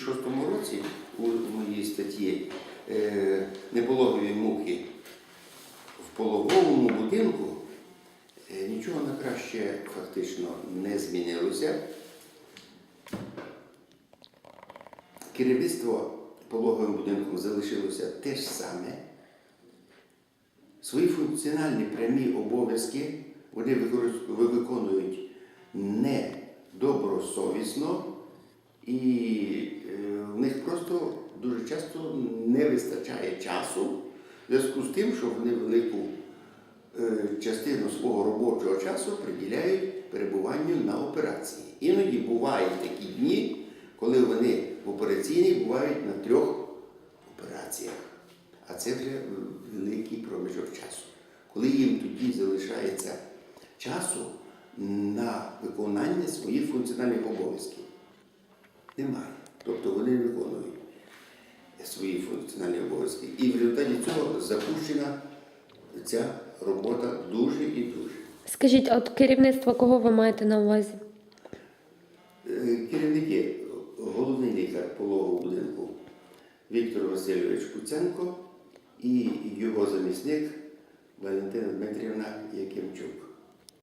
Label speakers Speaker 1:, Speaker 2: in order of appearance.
Speaker 1: 2006 році у моїй статті е, непологові муки в пологовому будинку е, нічого на краще фактично не змінилося. Керівництво пологовим будинком залишилося те ж саме. Свої функціональні прямі обов'язки вони виконують недобросовісно, часто не вистачає часу в зв'язку з тим, що вони велику е, частину свого робочого часу приділяють перебуванню на операції. Іноді бувають такі дні, коли вони в операційній бувають на трьох операціях. А це вже великий проміжок часу. Коли їм тоді залишається часу на виконання своїх функціональних обов'язків, немає. Тобто вони виконують функціональні обов'язки. І в результаті цього запущена ця робота дуже і дуже.
Speaker 2: Скажіть, а от керівництво кого ви маєте на увазі?
Speaker 1: Е, Керівники, головний лікар пологового будинку Віктор Васильович Куценко і його замісник Валентина Дмитрівна Якимчук.